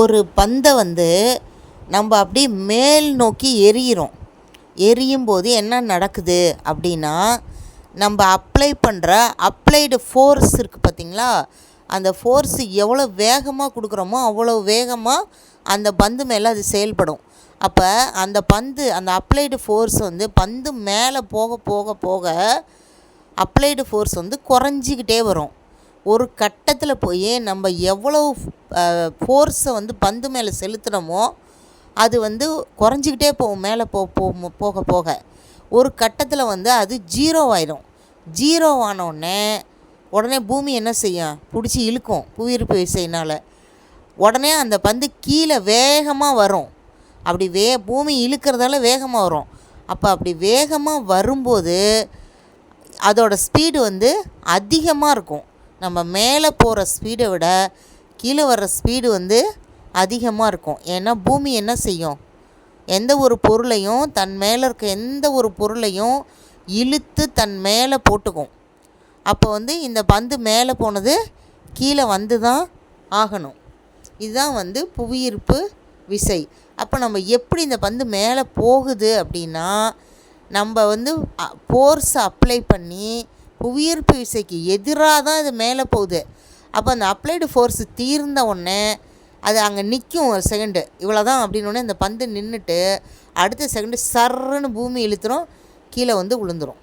ஒரு பந்தை வந்து நம்ம அப்படியே மேல் நோக்கி எரியிறோம் எரியும் போது என்ன நடக்குது அப்படின்னா நம்ம அப்ளை பண்ணுற அப்ளைடு ஃபோர்ஸ் இருக்குது பார்த்திங்களா அந்த ஃபோர்ஸ் எவ்வளோ வேகமாக கொடுக்குறோமோ அவ்வளோ வேகமாக அந்த பந்து மேலே அது செயல்படும். அப்போ அந்த பந்து அந்த அப்ளைடு ஃபோர்ஸ் வந்து பந்து மேலே போக போக போக அப்ளைடு ஃபோர்ஸ் வந்து குறைஞ்சிக்கிட்டே வரும். ஒரு கட்டத்தில் போய் நம்ம எவ்வளோ ஃபோர்ஸை வந்து பந்து மேலே செலுத்துகிறோமோ அது வந்து குறைஞ்சிக்கிட்டே போகும் மேலே போ போக போக. ஒரு கட்டத்தில் வந்து அது ஜீரோ ஆயிரும். ஜீரோ ஆனோடனே உடனே பூமி என்ன செய்யும்? பிடிச்சி இழுக்கும் புவியீர்ப்பு விசைனால் உடனே அந்த பந்து கீழே வேகமாக வரும். அப்படி வே பூமி இழுக்கிறதால வேகமாக வரும். அப்போ அப்படி வேகமாக வரும்போது அதோடய ஸ்பீடு வந்து அதிகமாக இருக்கும். நம்ம மேலே போகிற ஸ்பீடை விட கீழே வர்ற ஸ்பீடு வந்து அதிகமாக இருக்கும். ஏன்னா பூமி என்ன செய்யும்? எந்த ஒரு பொருளையும் தன் மேலே இருக்க எந்த ஒரு பொருளையும் இழுத்து தன் மேலே போட்டுக்கும். அப்போ வந்து இந்த பந்து மேலே போனது கீழே வந்து தான் ஆகணும். இதுதான் வந்து புவியீர்ப்பு விசை. அப்போ நம்ம எப்படி இந்த பந்து மேலே போகுது அப்படின்னா நம்ம வந்து ஃபோர்ஸை அப்ளை பண்ணி புவியீர்ப்பு விசைக்கு எதிராக தான் இது மேலே போகுது. அப்போ அந்த அப்ளைடு ஃபோர்ஸு தீர்ந்த உடனே அது அங்கே நிற்கும் ஒரு செகண்டு. இவ்வளோ தான் அப்படின்னோடனே அந்த பந்து நின்றுட்டு அடுத்த செகண்டு சர்ன்னு பூமி இழுத்துரும் கீழே வந்து விழுந்துரும்